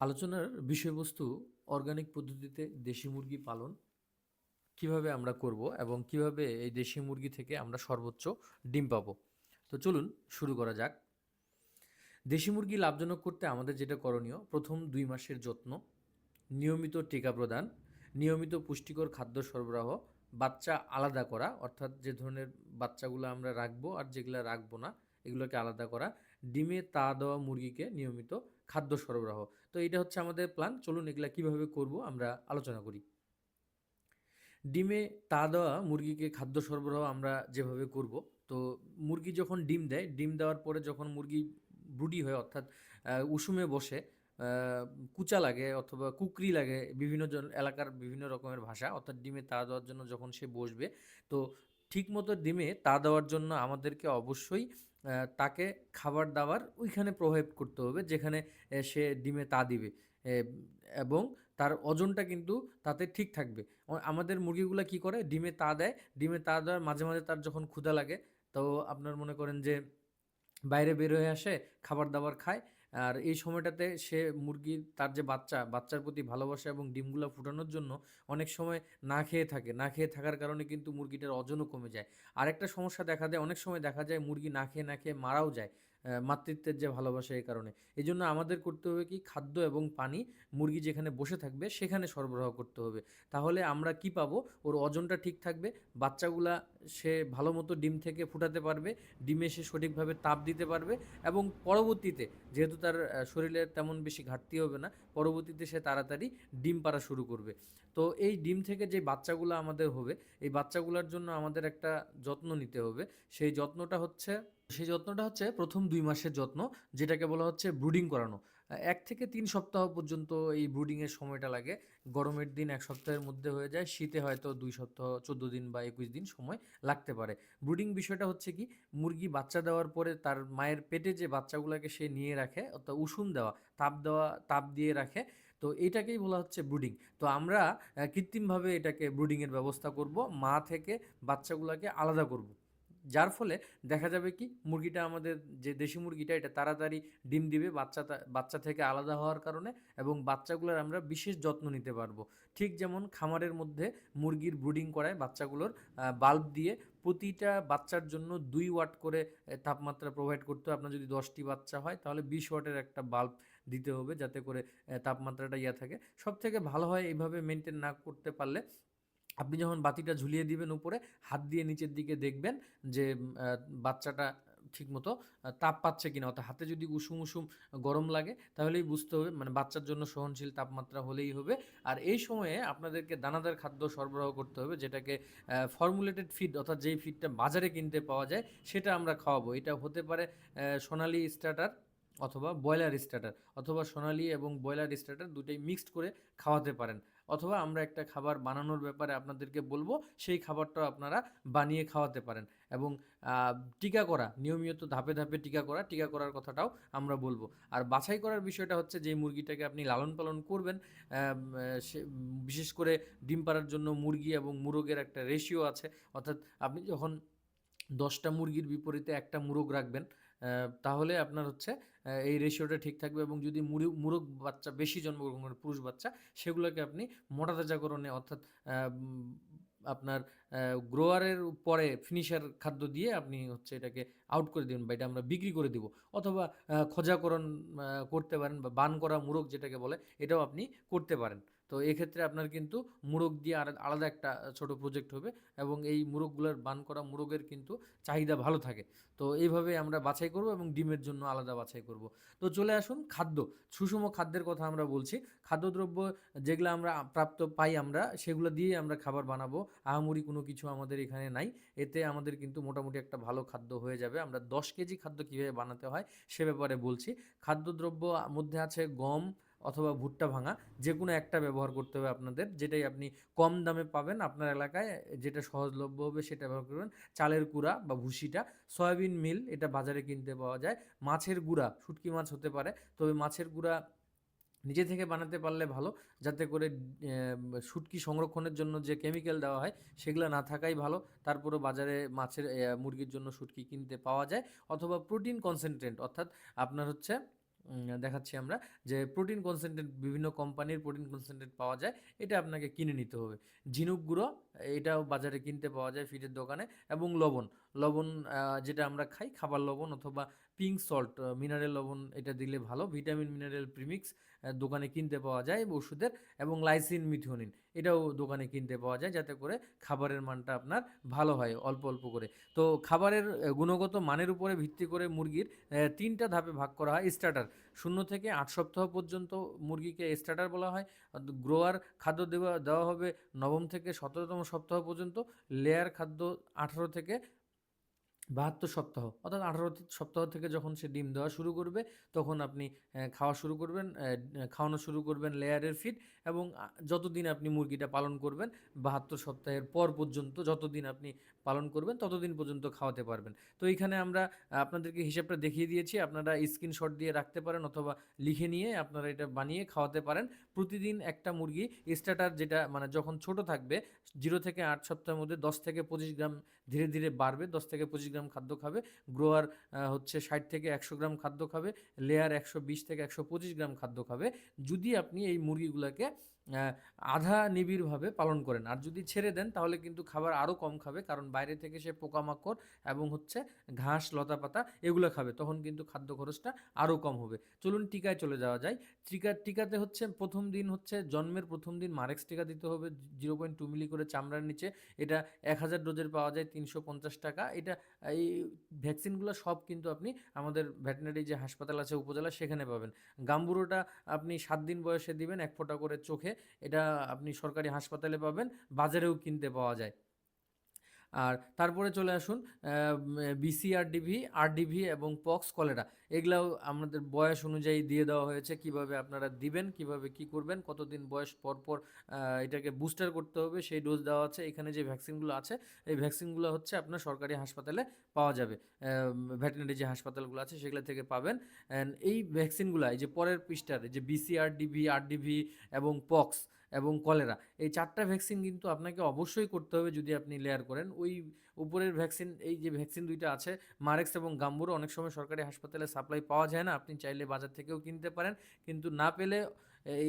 আলোচনার বিষয়বস্তু অর্গানিক পদ্ধতিতে দেশি মুরগি পালন কীভাবে আমরা করব এবং কীভাবে এই দেশি মুরগি থেকে আমরা সর্বোচ্চ ডিম পাবো? তো চলুন শুরু করা যাক। দেশি মুরগি লাভজনক করতে আমাদের যেটা করণীয়, প্রথম দুই মাসের যত্ন, নিয়মিত টিকা প্রদান, নিয়মিত পুষ্টিকর খাদ্য সরবরাহ, বাচ্চা আলাদা করা, অর্থাৎ যে ধরনের বাচ্চাগুলো আমরা রাখব আর যেগুলো রাখব না, এগুলোকে আলাদা করা ডিমে তা দেওয়া মুরগিকে নিয়মিত খাদ্য সরবরাহ। তো এটা হচ্ছে আমাদের প্ল্যান চলুন এগুলা কীভাবে করব আমরা আলোচনা করি। ডিমে তা দেওয়া মুরগিকে খাদ্য সরবরাহ আমরা যেভাবে করব, তো মুরগি যখন ডিম দেয়, ডিম দেওয়ার পরে যখন মুরগি ব্রুডি হয়, অর্থাৎ উষুমে বসে কুচা লাগে অথবা কুকরি লাগে বিভিন্ন জন, এলাকার বিভিন্ন রকমের ভাষা, অর্থাৎ ডিমে তা দেওয়ার জন্য যখন সে বসবে, তো ঠিকমতো ডিমে তা দেওয়ার জন্য আমাদেরকে অবশ্যই তাকে খাবার দাবার ওইখানে প্রোভাইড করতে হবে, যেখানে সে ডিমে তা দিবে। এবং তার ওজনটা কিন্তু তাতে ঠিক থাকবে। আমাদের মুরগিগুলো কি করে? ডিমে তা দেয়, ডিমে তা দেওয়ার মাঝে মাঝে তার যখন ক্ষুধা লাগে, তো আপনার মনে করেন যে বাইরে বের হয়ে আসে, খাবার দাবার খায় আর এই সময়টাতে সে মুরগি, তার যে বাচ্চা, বাচ্চার প্রতি ভালোবাসা এবং ডিমগুলো ফুটানোর জন্য অনেক সময় না খেয়ে থাকে। না খেয়ে থাকার কারণে কিন্তু মুরগিটার ওজনও কমে যায়। আরেকটা সমস্যা দেখা দেয়, অনেক সময় দেখা যায় মুরগি না খেয়ে না খেয়ে মারাও যায়। মাতৃত্বের যে ভালোবাসা এই কারণে। এই জন্য আমাদের করতে হবে কি, খাদ্য এবং পানি মুরগি যেখানে বসে থাকবে সেখানে সরবরাহ করতে হবে। তাহলে আমরা কি পাবো? ওর ওজনটা ঠিক থাকবে, বাচ্চাগুলা সে ভালো মতো ডিম থেকে ফুটাতে পারবে, ডিমে সে সঠিকভাবে তাপ দিতে পারবে এবং পরবর্তীতে যেহেতু তার শরীরে তেমন বেশি ঘাটতি হবে না, পরবর্তীতে সে তাড়াতাড়ি ডিম পাড়া শুরু করবে। তো এই ডিম থেকে যে বাচ্চাগুলো আমাদের হবে, এই বাচ্চাগুলোর জন্য আমাদের একটা যত্ন নিতে হবে। সেই যত্নটা হচ্ছে সেই যত্নটা হচ্ছে প্রথম দুই মাসের যত্ন, যেটাকে বলা হচ্ছে ব্রুডিং করানো। এক থেকে তিন সপ্তাহ পর্যন্ত এই ব্রুডিংয়ের সময়টা লাগে। গরমের দিন এক সপ্তাহের মধ্যে হয়ে যায়, শীতে হয়তো দুই সপ্তাহ, চোদ্দ দিন বা একুশ দিন সময় লাগতে পারে। ব্রুডিং বিষয়টা হচ্ছে কি, মুরগি বাচ্চা দেওয়ার পরে তার মায়ের পেটে যে বাচ্চাগুলোকে সে নিয়ে রাখে, অর্থাৎ উষুম দেওয়া, তাপ দেওয়া, তাপ দিয়ে রাখে, তো এটাকেই বলা হচ্ছে ব্রুডিং তো আমরা কৃত্রিমভাবে এটাকে ব্রুডিংয়ের ব্যবস্থা করব, মা থেকে বাচ্চাগুলোকে আলাদা করব। যার ফলে দেখা যাবে কি, মুরগিটা আমাদের যে দেশি মুরগিটা, এটা তাড়াতাড়ি ডিম দিবে বাচ্চা বাচ্চা থেকে আলাদা হওয়ার কারণে এবং বাচ্চাগুলোর আমরা বিশেষ যত্ন নিতে পারব। ঠিক যেমন খামারের মধ্যে মুরগির ব্রুডিং করায় বাচ্চাগুলোর বাল্ব দিয়ে প্রতিটা বাচ্চার জন্য দুই ওয়াট করে তাপমাত্রা প্রোভাইড করতে হবে। আপনার যদি দশটি বাচ্চা হয়, তাহলে বিশ ওয়াটের একটা বাল্ব দিতে হবে যাতে করে তাপমাত্রাটা ইয়া থাকে। সব থেকে ভালো হয় এইভাবে মেনটেন না করতে পারলে আপনি যখন বাতিটা ঝুলিয়ে দিবেন উপরে, হাত দিয়ে নিচের দিকে দেখবেন যে বাচ্চাটা ঠিকমতো তাপ পাচ্ছে কিনা। অর্থাৎ হাতে যদি উষুম উষুম গরম লাগে, তাহলেই বুঝতে হবে মানে বাচ্চার জন্য সহনশীল তাপমাত্রা হলেই হবে। আর এই সময়ে আপনাদেরকে দানাদার খাদ্য সরবরাহ করতে হবে, যেটাকে ফর্মুলেটেড ফিড অর্থাৎ যেই ফিডটা বাজারে কিনতে পাওয়া যায়, সেটা আমরা খাওয়াবো। এটা হতে পারে সোনালি স্টার্টার অথবা ব্রয়লার স্টার্টার অথবা সোনালি এবং ব্রয়লার স্টার্টার দুটোই মিক্সড করে খাওয়াতে পারেন। অথবা আমরা একটা খাবার বানানোর ব্যাপারে আপনাদেরকে বলব, সেই খাবারটাও আপনারা বানিয়ে খাওয়াতে পারেন। এবং টিকা করা, নিয়মিত ধাপে ধাপে টিকা করা, টিকা করার কথাটাও আমরা বলব। আর বাছাই করার বিষয়টা হচ্ছে যে মুরগিটাকে আপনি লালন পালন করবেন বিশেষ করে ডিম পাড়ার জন্য মুরগি এবং মুরগের একটা রেশিও আছে। অর্থাৎ আপনি যখন দশটা মুরগির বিপরীতে একটা মুরগ রাখবেন তাহলে আপনার হচ্ছে এই রেশিওটা ঠিক থাকবে এবং যদি মুরগ মুরগ বাচ্চা, বেশি জন্মগ্রহণ করে পুরুষ বাচ্চা, সেগুলোকে আপনি মোটা তাজাকরণে অর্থাৎ আপনার গ্রোয়ারের পরে ফিনিশার খাদ্য দিয়ে আপনি হচ্ছে এটাকে আউট করে দেবেন বা এটা আমরা বিক্রি করে দিব। অথবা খোঁজাকরণ করতে পারেন বা বান করা মুরগ যেটাকে বলে, এটাও আপনি করতে পারেন। তো এক্ষেত্রে আপনার কিন্তু মুরগ দিয়ে আর আলাদা একটা ছোট প্রজেক্ট হবে এবং এই মুরগগুলোর বান করা মুরগের কিন্তু চাহিদা ভালো থাকে। তো এইভাবে আমরা বাছাই করব এবং ডিমের জন্য আলাদা বাছাই করব। তো চলে আসুন খাদ্য। সুষম খাদ্যের কথা আমরা বলছি। খাদ্যদ্রব্য যেগুলো আমরা প্রাপ্ত পাই আমরা, সেগুলো দিয়ে আমরা খাবার বানাবো। আহামরি কোনো কিছু আমাদের এখানে নাই। এতে আমাদের কিন্তু মোটামুটি একটা ভালো খাদ্য হয়ে যাবে। আমরা দশ কেজি খাদ্য কীভাবে বানাতে হয় সে ব্যাপারে বলছি। খাদ্যদ্রব্য মধ্যে আছে গম অথবা ভুট্টা ভাঙা যে কোনো একটা ব্যবহার করতে হবে আপনাদের, যেটাই আপনি কম দামে পাবেন আপনার এলাকায়, যেটা সহজলভ্য হবে সেটা ব্যবহার করবেন। চালের কুড়া বা ভুসিটা, সয়াবিন মিল এটা বাজারে কিনতে পাওয়া যায়। মাছের গুঁড়া, শুটকি মাছ হতে পারে, তবে মাছের গুঁড়া নিজে থেকে বানাতে পারলে ভালো, যাতে করে শুটকি সংরক্ষণের জন্য যে কেমিক্যাল দেওয়া হয়, সেগুলো না থাকাই ভালো। তারপরে বাজারে মাছের মুরগির জন্য শুটকি কিনতে পাওয়া যায়। অথবা প্রোটিন কনসেন্ট্রেন্ট, অর্থাৎ আপনার হচ্ছে দেখাচ্ছি আমরা যে প্রোটিন কনসেন্ট্রেট বিভিন্ন কোম্পানির প্রোটিন কনসেন্ট্রেট পাওয়া যায়, এটা আপনাকে কিনে নিতে হবে। ঝিনুক গুঁড়ো, এটাও বাজারে কিনতে পাওয়া যায় ফিটের দোকানে, এবং লবণ। লবণ যেটা আমরা খাই, খাবার লবণ অথবা পিঙ্ক সল্ট মিনারেল লবণ এটা দিলে ভালো। ভিটামিন মিনারেল প্রিমিক্স দোকানে কিনতে পাওয়া যায় ওষুধের এবং লাইসিন মিথিওনিন এটাও দোকানে কিনতে পাওয়া যায় যাতে করে খাবারের মানটা আপনার ভালো হয় অল্প অল্প করে। তো খাবারের গুণগত মানের উপরে ভিত্তি করে মুরগির তিনটা ধাপে ভাগ করা হয় স্টার্টার শূন্য থেকে আট সপ্তাহ পর্যন্ত মুরগিকে স্টার্টার বলা হয়। গ্রোয়ার খাদ্য দেওয়া দেওয়া হবে নবম থেকে সতেরোতম সপ্তাহ পর্যন্ত। লেয়ার খাদ্য আঠারো থেকে বাহাত্তর সপ্তাহ, অর্থাৎ আঠারো সপ্তাহ থেকে যখন সে ডিম দেওয়া শুরু করবে, তখন আপনি খাওয়া শুরু করবেন খাওয়ানো শুরু করবেন লেয়ারের ফিড এবং যতদিন আপনি মুরগিটা পালন করবেন, বাহাত্তর সপ্তাহের পর পর্যন্ত যতদিন আপনি পালন করবেন, ততদিন পর্যন্ত খাওয়াতে পারবেন। তো এইখানে আমরা আপনাদেরকে হিসাবটা দেখিয়ে দিয়েছি। আপনারা স্ক্রিনশট দিয়ে রাখতে পারেন অথবা লিখে নিয়ে আপনারা এটা বানিয়ে খাওয়াতে পারেন। প্রতিদিন একটা মুরগি স্টার্টার যেটা মানে যখন ছোট থাকবে, জিরো থেকে আট সপ্তাহের মধ্যে দশ থেকে পঁচিশ গ্রাম ধীরে ধীরে বাড়বে, দশ থেকে পঁচিশ গ্রাম খাদ্য খাবে। গ্রোয়ার হচ্ছে ষাট থেকে একশো গ্রাম খাদ্য খাবে লেয়ার একশো বিশ থেকে একশো পঁচিশ গ্রাম খাদ্য খাবে। যদি আপনি এই মুরগিগুলোকে আধা নিবিড়ভাবে পালন করেন। আর যদি ছেড়ে দেন, তাহলে কিন্তু খাবার আরও কম খাবে। কারণ বাইরে থেকে সে পোকামাকড় এবং হচ্ছে ঘাস লতা পাতা এগুলো খাবে। তখন কিন্তু খাদ্য খরচটা আরও কম হবে। চলুন টিকায় চলে যাওয়া যায়। টিকা, টিকাতে হচ্ছে প্রথম দিন হচ্ছে জন্মের প্রথম দিন মারেক্স টিকা দিতে হবে। জিরো পয়েন্ট টু মিলি করে চামড়ার নিচে। এটা এক হাজার ডোজের পাওয়া যায় তিনশো পঞ্চাশ টাকা। এটা এই ভ্যাকসিনগুলো সব কিন্তু আপনি আমাদের ভেটেনারি যে হাসপাতাল আছে, উপজেলা, সেখানে পাবেন। গাম্বুরোটা আপনি সাত দিন বয়সে দিবেন, এক ফোঁটা করে চোখে। এটা আপনি সরকারি হাসপাতালে পাবেন বাজারেও কিনতে পাওয়া যায়। আর তারপরে চলে আসুন বিসিআরডিভি আরডিভি এবং পক্স কলেরা। এগুলাও আমাদের বয়স অনুযায়ী দিয়ে দেওয়া হয়েছে, কীভাবে আপনারা দিবেন, কীভাবে কি করবেন, কতদিন বয়স পর পর এটাকে বুস্টার করতে হবে, সেই ডোজ দেওয়া আছে। এখানে যে ভ্যাকসিনগুলো আছে, এই ভ্যাকসিনগুলো হচ্ছে আপনার সরকারি হাসপাতালে পাওয়া যাবে। ভেটেরিনারি যে হাসপাতালগুলো আছে, সেগুলো থেকে পাবেন। এই ভ্যাকসিনগুলো এই যে পরের পৃষ্ঠার যে বিসিআরডিভি আরডিভি এবং পক্স এবং কলেরা। এই চারটা ভ্যাকসিন কিন্তু আপনাকে অবশ্যই করতে হবে যদি আপনি লেয়ার করেন। ওই উপরের ভ্যাকসিন এই যে ভ্যাকসিন দুইটা আছে মারেক্স এবং গাম্বুরো অনেক সময় সরকারি হাসপাতালে সাপ্লাই পাওয়া যায় না, আপনি চাইলে বাজার থেকেও কিনতে পারেন। কিন্তু না পেলে,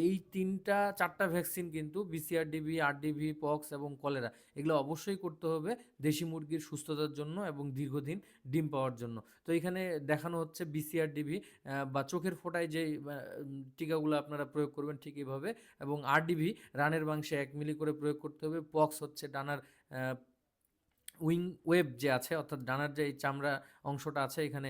এই তিনটা, চারটা ভ্যাকসিন কিন্তু বিসিআরডিবি আরডিভি পক্স এবং কলেরা এগুলো অবশ্যই করতে হবে দেশি মুরগির সুস্থতার জন্য এবং দীর্ঘদিন ডিম পাওয়ার জন্য। তো এখানে দেখানো হচ্ছে বিসিআরডিভি বা চোখের ফোঁটায় যে টিকাগুলো আপনারা প্রয়োগ করবেন ঠিক এইভাবে এবং আরডিভি রানের মাংসে এক মিলি করে প্রয়োগ করতে হবে। পক্স হচ্ছে ডানার উইং ওয়েব যে আছে, অর্থাৎ ডানার যে এই চামড়া অংশটা আছে, এখানে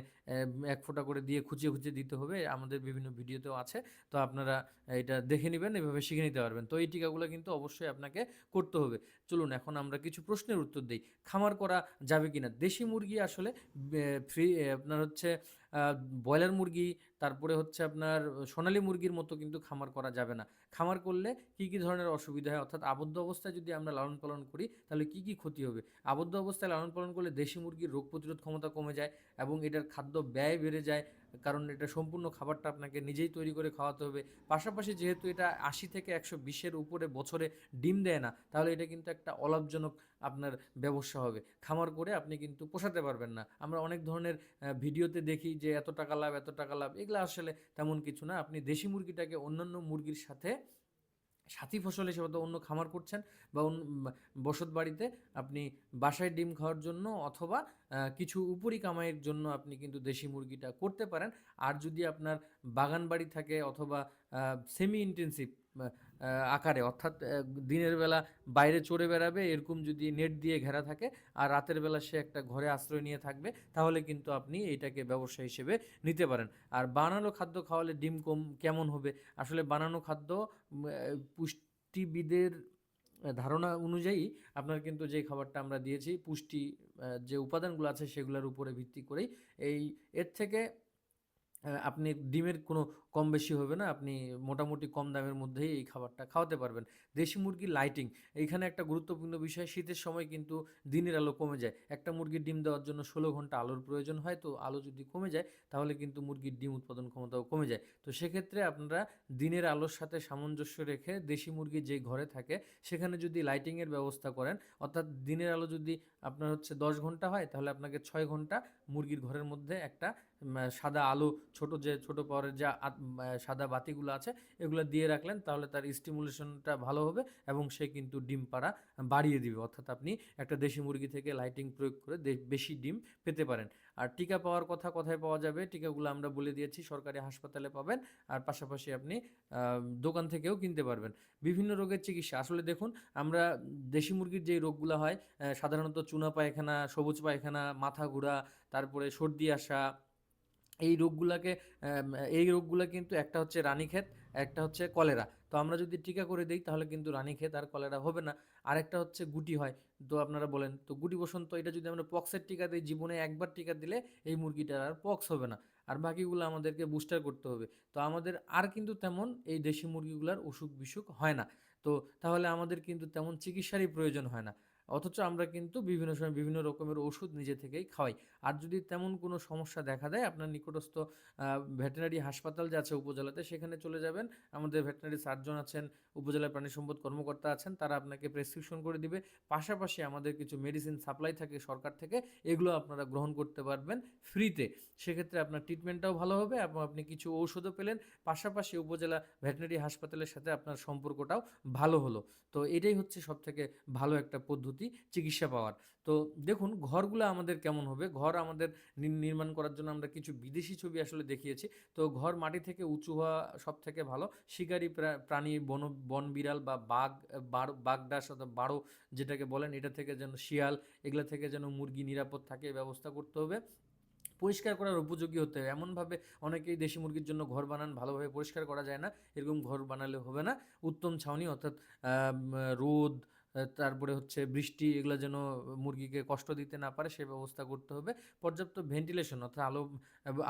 এক ফোঁটা করে দিয়ে খুঁচিয়ে খুঁচিয়ে দিতে হবে। আমাদের বিভিন্ন ভিডিওতেও আছে। তো আপনারা এটা দেখে নেবেন, এভাবে শিখে নিতে পারবেন। তো এই টিকাগুলো কিন্তু অবশ্যই আপনাকে করতে হবে। চলুন, এখন আমরা কিছু প্রশ্নের উত্তর দিই। খামার করা যাবে কি না দেশি মুরগি আসলে ফ্রি আপনার হচ্ছে ব্রয়লার মুরগি, তারপরে হচ্ছে আপনার সোনালী মুরগির মতো কিন্তু খামার করা যাবে না। খামার করলে কি কি ধরনের অসুবিধা হয়? অর্থাৎ আবদ্ধ অবস্থায় যদি আমরা লালন পালন করি, তাহলে কি কি ক্ষতি হবে? আবদ্ধ অবস্থায় লালন পালন করলে দেশি মুরগির রোগ প্রতিরোধ ক্ষমতা কমে যায় এবং এটার খাদ্য ব্যয় বেড়ে যায়। কারণ এটা সম্পূর্ণ খাবারটা আপনাকে নিজেই তৈরি করে খাওয়াতে হবে। পাশাপাশি যেহেতু এটা আশি থেকে একশো বিশের উপরে বছরে ডিম দেয় না, তাহলে এটা কিন্তু একটা অলাভজনক আপনার ব্যবসা হবে। খামার করে আপনি কিন্তু পোষাতে পারবেন না। আমরা অনেক ধরনের ভিডিওতে দেখি যে এত টাকা লাভ, এত টাকা লাভ, এগুলো আসলে তেমন কিছু না। আপনি দেশি মুরগিটাকে অন্যান্য মুরগির সাথে সাথী ফসল হিসেবে তো অন্য খামার করছেন বা বসত বাড়িতে আপনি বাসায় ডিম খাওয়ার জন্য অথবা কিছু উপরি কামাইয়ের জন্য আপনি কিন্তু দেশি মুরগিটা করতে পারেন। আর যদি আপনার বাগান বাড়ি থাকে অথবা সেমি ইন্টেন্সিভ আকারে। অর্থাৎ দিনের বেলা বাইরে চড়ে বেড়াবে, এরকম যদি নেট দিয়ে ঘেরা থাকে আর রাতের বেলা সে একটা ঘরে আশ্রয় নিয়ে থাকবে, তাহলে কিন্তু আপনি এটাকে ব্যবসা হিসেবে নিতে পারেন। আর বানানো খাদ্য খাওয়ালে ডিম কম, কেমন হবে? আসলে বানানো খাদ্য পুষ্টিবিদের ধারণা অনুযায়ী আপনার কিন্তু যে খাবারটা আমরা দিয়েছি, পুষ্টি যে উপাদানগুলো আছে সেগুলোর উপরে ভিত্তি করেই এই, এর থেকে আপনি ডিমের কোনো কম বেশি হবে না, আপনি মোটামুটি কম দামের মধ্যেই এই খাবারটা খাওয়াতে পারবেন। দেশি মুরগির লাইটিং এইখানে একটা গুরুত্বপূর্ণ বিষয়, শীতের সময় কিন্তু দিনের আলো কমে যায়। একটা মুরগির ডিম দেওয়ার জন্য ষোলো ঘণ্টা আলোর প্রয়োজন হয়, তো আলো যদি কমে যায়, তাহলে কিন্তু মুরগির ডিম উৎপাদন ক্ষমতাও কমে যায়। তো সেক্ষেত্রে আপনারা দিনের আলোর সাথে সামঞ্জস্য রেখে দেশি মুরগি যে ঘরে থাকে, সেখানে যদি লাইটিংয়ের ব্যবস্থা করেন, অর্থাৎ দিনের আলো যদি আপনার হচ্ছে দশ ঘণ্টা হয়, তাহলে আপনাকে ছয় ঘণ্টা মুরগির ঘরের মধ্যে একটা সাদা আলো, ছোট যে, ছোট পাওয়ারের যা সাদা বাতিগুলো আছে, এগুলো দিয়ে রাখলেন, তাহলে তার স্টিমুলেশনটা ভালো হবে এবং সে কিন্তু ডিম পাড়া বাড়িয়ে দিবে। অর্থাৎ আপনি একটা দেশি মুরগি থেকে লাইটিং প্রয়োগ করে বেশি ডিম পেতে পারেন। আর টিকা পাওয়ার কথা কোথায় পাওয়া যাবে, টিকাগুলো আমরা বলে দিয়েছি, সরকারি হাসপাতালে পাবেন। আর পাশাপাশি আপনি দোকান থেকেও কিনতে পারবেন। বিভিন্ন রোগের চিকিৎসা। আসলে দেখুন, আমরা দেশি মুরগির যে রোগগুলো হয় সাধারণত চুনা পায়খানা, সবুজ পায়খানা, মাথা ঘোরা, তারপরে সর্দি আসা এই রোগগুলাকে এই রোগগুলো কিন্তু একটা হচ্ছে রানীক্ষেত, একটা হচ্ছে কলেরা। তো আমরা যদি টিকা করে দিই, তাহলে কিন্তু রানীক্ষেত আর কলেরা হবে না। আরেকটা হচ্ছে গুটি হয়, তো আপনারা বলেন, তো গুটি বসন্ত, এটা যদি আমরা পক্সের টিকা দিই, জীবনে একবার টিকা দিলে এই মুরগিটার আর পক্স হবে না। আর বাকিগুলো আমাদেরকে বুস্টার করতে হবে। তো আমাদের আর কিন্তু তেমন এই দেশি মুরগিগুলার অসুখ বিসুখ হয় না। তো তাহলে আমাদের কিন্তু তেমন চিকিৎসারই প্রয়োজন হয় না। অথচ আমরা কিন্তু বিভিন্ন সময় বিভিন্ন রকমের ওষুধ নিজে থেকেই খাওয়াই। আর যদি তেমন কোনো সমস্যা দেখা দেয়, আপনার নিকটস্থ ভেটেরিনারি হাসপাতাল যে আছে উপজেলাতে, সেখানে চলে যাবেন। আমাদের ভেটেরিনারি সার্জন আছেন উপজেলা প্রাণী সম্পদ কর্মকর্তা আছেন, তারা আপনাকে প্রেসক্রিপশন করে দিবে। পাশাপাশি আমাদের কিছু মেডিসিন সাপ্লাই থাকে সরকার থেকে, এগুলো আপনারা গ্রহণ করতে পারবেন ফ্রিতে সেক্ষেত্রে আপনার ট্রিটমেন্টটাও ভালো হবে এবং আপনি কিছু ঔষধও পেলেন। পাশাপাশি উপজেলা ভেটেরিনারি হাসপাতালের সাথে আপনার সম্পর্কটাও ভালো হলো। তো এটাই হচ্ছে সব থেকে ভালো একটা পদ্ধতি। চিকিৎসা পাওয়ার। তো দেখুন, ঘরগুলো আমাদের কেমন হবে? ঘর আমাদের নির্মাণ করার জন্য আমরা কিছু বিদেশি ছবি আসলে দেখিয়েছি। তো ঘর মাটি থেকে উঁচু হওয়া সব থেকে ভালো। শিকারী প্রা- প্রাণী, বন বন বিড়াল বা বাঘ, বাড় বাগডাস অথবা বারো যেটাকে বলেন, এটা থেকে যেন শিয়াল, এগুলো থেকে যেন মুরগি নিরাপদ থাকে ব্যবস্থা করতে হবে। পরিষ্কার করার উপযোগী হতে হবে। এমনভাবে অনেকেই দেশি মুরগির জন্য ঘর বানান ভালোভাবে পরিষ্কার করা যায় না। এরকম ঘর বানালে হবে না। উত্তম ছাউনি অর্থাৎ রোদ তারপরে হচ্ছে বৃষ্টি এগুলো যেন মুরগিকে কষ্ট দিতে না পারে, সে ব্যবস্থা করতে হবে। পর্যাপ্ত ভেন্টিলেশন অর্থাৎ আলো,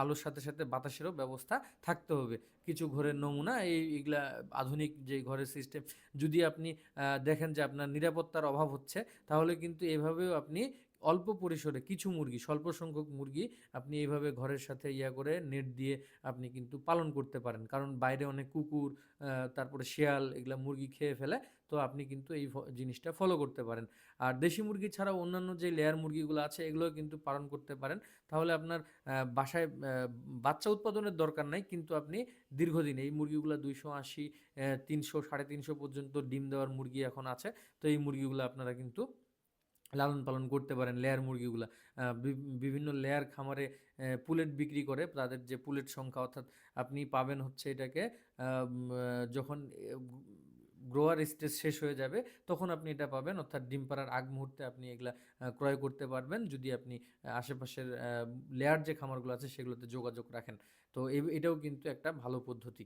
আলোর সাথে সাথে বাতাসেরও ব্যবস্থা থাকতে হবে। কিছু ঘরের নমুনা, এই এগুলা আধুনিক যে ঘরের সিস্টেম যদি আপনি দেখেন যে আপনার নিরাপত্তার অভাব হচ্ছে, তাহলে কিন্তু এভাবেও আপনি অল্প পরিসরে কিছু মুরগি, স্বল্প সংখ্যক মুরগি আপনি এইভাবে ঘরের সাথে ইয়া করে নেট দিয়ে আপনি কিন্তু পালন করতে পারেন। কারণ বাইরে অনেক কুকুর তারপরে শিয়াল এগুলা মুরগি খেয়ে ফেলে তো আপনি কিন্তু এই জিনিসটা ফলো করতে পারেন। আর দেশি মুরগি ছাড়াও অন্যান্য যে লেয়ার মুরগিগুলো আছে এগুলো কিন্তু পালন করতে পারেন। তাহলে আপনার বাসায় বাচ্চা উৎপাদনের দরকার নাই, কিন্তু আপনি দীর্ঘদিন এই মুরগিগুলো দুইশো আশি তিনশো, সাড়ে তিনশো পর্যন্ত ডিম দেওয়ার মুরগি এখন আছে। তো এই মুরগিগুলো আপনারা কিন্তু লালন পালন করতে পারেন লেয়ার মুরগিগুলা। বিভিন্ন লেয়ার খামারে পুলেট বিক্রি করে তাদের যে পুলেট সংখ্যা, অর্থাৎ আপনি পাবেন হচ্ছে এটাকে যখন গ্রোয়ার স্টেজ শেষ হয়ে যাবে, তখন আপনি এটা পাবেন। অর্থাৎ ডিম পাড়ার আগ মুহূর্তে আপনি এগুলা ক্রয় করতে পারবেন। যদি আপনি আশেপাশের লেয়ার যে খামারগুলো আছে সেগুলোতে যোগাযোগ রাখেন। তো এটাও কিন্তু একটা ভালো পদ্ধতি।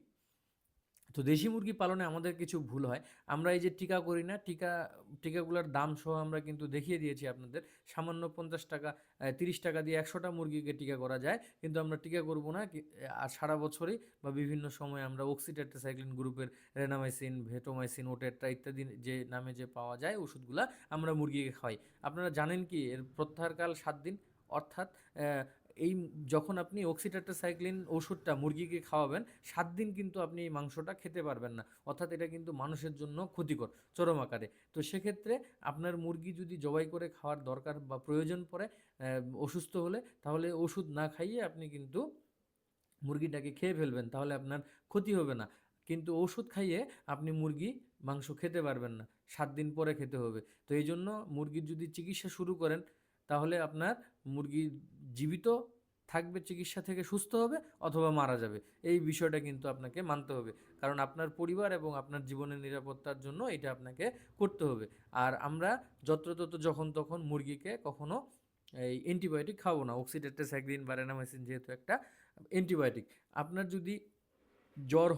তো দেশি মুরগি পালনে আমাদের কিছু ভুল হয়। আমরা এই যে টিকা করি না, টিকা, টিকাগুলোর দাম সহ আমরা কিন্তু দেখিয়ে দিয়েছি আপনাদের। সামান্য পঞ্চাশ টাকা তিরিশ টাকা দিয়ে একশোটা মুরগিকে টিকা করা যায়। কিন্তু আমরা টিকা করব না আর সারা বছরই বা বিভিন্ন সময় আমরা অক্সিটেট্রাসাইক্লিন গ্রুপের রেনামাইসিন ভেটোমাইসিন ওটেট্রা ইত্যাদি যে নামে যে পাওয়া যায় ওষুধগুলো আমরা মুরগিকে খাওয়াই। আপনারা জানেন কি এর প্রত্যাহারকাল সাত দিন? অর্থাৎ এই যখন আপনি অক্সিটেট্রাসাইক্লিন ওষুধটা মুরগিকে খাওয়াবেন, সাত দিন কিন্তু আপনি এই মাংসটা খেতে পারবেন না। অর্থাৎ এটা কিন্তু মানুষের জন্য ক্ষতিকর, চরম আকারে। তো সেক্ষেত্রে আপনার মুরগি যদি জবাই করে খাওয়ার দরকার বা প্রয়োজন পড়ে অসুস্থ হলে, তাহলে ওষুধ না খাইয়ে আপনি কিন্তু মুরগিটাকে খেয়ে ফেলবেন, তাহলে আপনার ক্ষতি হবে না। কিন্তু ওষুধ খাইয়ে আপনি মুরগি, মাংস খেতে পারবেন না, সাত দিন পরে খেতে হবে। তো এই জন্য মুরগির যদি চিকিৎসা শুরু করেন তাহলে আপনার মুরগি জীবিত থাকবে, চিকিৎসা থেকে সুস্থ হবে অথবা মারা যাবে। এই বিষয়টা কিন্তু আপনাকে মানতে হবে। কারণ আপনার পরিবার এবং আপনার জীবনের নিরাপত্তার জন্য এটা আপনাকে করতে হবে। আর আমরা যত্রতত্র যখন তখন মুরগিকে কখনো এই অ্যান্টিবায়োটিক খাব না। অক্সিডেট্রাসাইক্লিন বা রেনামাইসিন যেহেতু একটা অ্যান্টিবায়োটিক। আপনার যদি জ্বর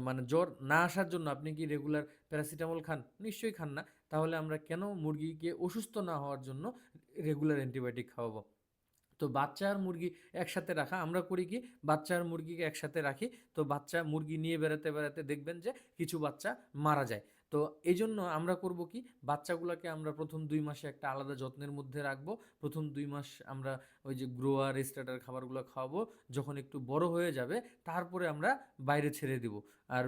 মানে জ্বর না আসার জন্য আপনি কি রেগুলার প্যারাসিটামল খান? নিশ্চয়ই খান না। তাহলে আমরা কেন মুরগিকে অসুস্থ না হওয়ার জন্য রেগুলার অ্যান্টিবায়োটিক খাওয়াবো? তো বাচ্চা আর মুরগি একসাথে রাখা, আমরা করি কি? বাচ্চা আর মুরগিকে একসাথে রাখি, তো বাচ্চা মুরগি নিয়ে বেড়াতে বেড়াতে দেখবেন যে কিছু বাচ্চা মারা যায়। তো এই জন্য আমরা করব কি? বাচ্চাগুলোকে আমরা প্রথম দুই মাসে একটা আলাদা যত্নের মধ্যে রাখব। প্রথম দুই মাস আমরা ওই যে গ্রোয়ার, স্টার্টার খাবারগুলো খাওয়াবো। যখন একটু বড় হয়ে যাবে, তারপরে আমরা বাইরে ছেড়ে দিব। আর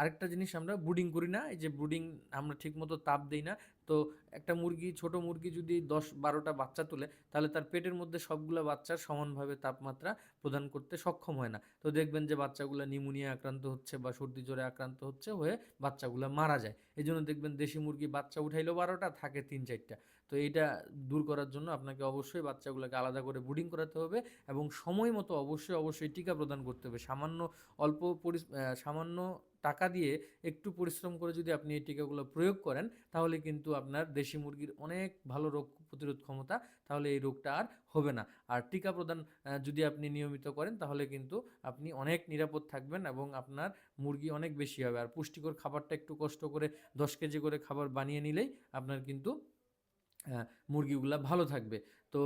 আরেকটা জিনিস আমরা ব্রুডিং করি না। এই যে ব্রুডিং আমরা ঠিকমতো তাপ দিই না। তো একটা মুরগি, ছোট মুরগি যদি দশ বারোটা বাচ্চা তোলে, তাহলে তার পেটের মধ্যে সবগুলো বাচ্চার সমানভাবে তাপমাত্রা প্রদান করতে সক্ষম হয় না। তো দেখবেন যে বাচ্চাগুলো নিউমোনিয়া আক্রান্ত হচ্ছে বা সর্দি জ্বরে আক্রান্ত হচ্ছে হয়ে বাচ্চাগুলো মারা যায়। এই জন্য দেখবেন দেশি মুরগি বাচ্চা উঠাইলো বারোটা, থাকে তিন চারটা তো এইটা দূর করার জন্য আপনাকে অবশ্যই বাচ্চাগুলোকে আলাদা করে ব্রুডিং করাতে হবে এবং সময় মতো অবশ্যই অবশ্যই টিকা প্রদান করতে হবে। সামান্য অল্প পরি সামান্য টাকা দিয়ে একটু পরিশ্রম করে যদি আপনি এই টিকাগুলো প্রয়োগ করেন, তাহলে কিন্তু আপনার দেশি মুরগির অনেক ভালো রোগ প্রতিরোধ ক্ষমতা, তাহলে এই রোগটা আর হবে না। আর টিকা প্রদান যদি আপনি নিয়মিত করেন, তাহলে কিন্তু আপনি অনেক নিরাপদ থাকবেন এবং আপনার মুরগি অনেক বেশি হবে। আর পুষ্টিকর খাবারটা একটু কষ্ট করে দশ কেজি করে খাবার বানিয়ে নিলেই আপনার কিন্তু মুরগিগুলা ভালো থাকবে। তো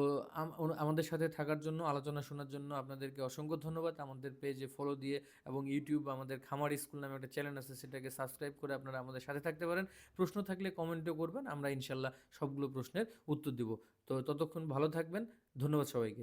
আমাদের সাথে থাকার জন্য, আলোচনা শোনার জন্য আপনাদেরকে অসংখ্য ধন্যবাদ। আমাদের পেজে ফলো দিয়ে এবং ইউটিউব আমাদের খামার স্কুল নামে একটা চ্যানেল আছে, সেটাকে সাবস্ক্রাইব করে আপনারা আমাদের সাথে থাকতে পারেন। প্রশ্ন থাকলে কমেন্টও করবেন, আমরা ইনশাল্লাহ সবগুলো প্রশ্নের উত্তর দিব। তো ততক্ষণ ভালো থাকবেন, ধন্যবাদ সবাইকে।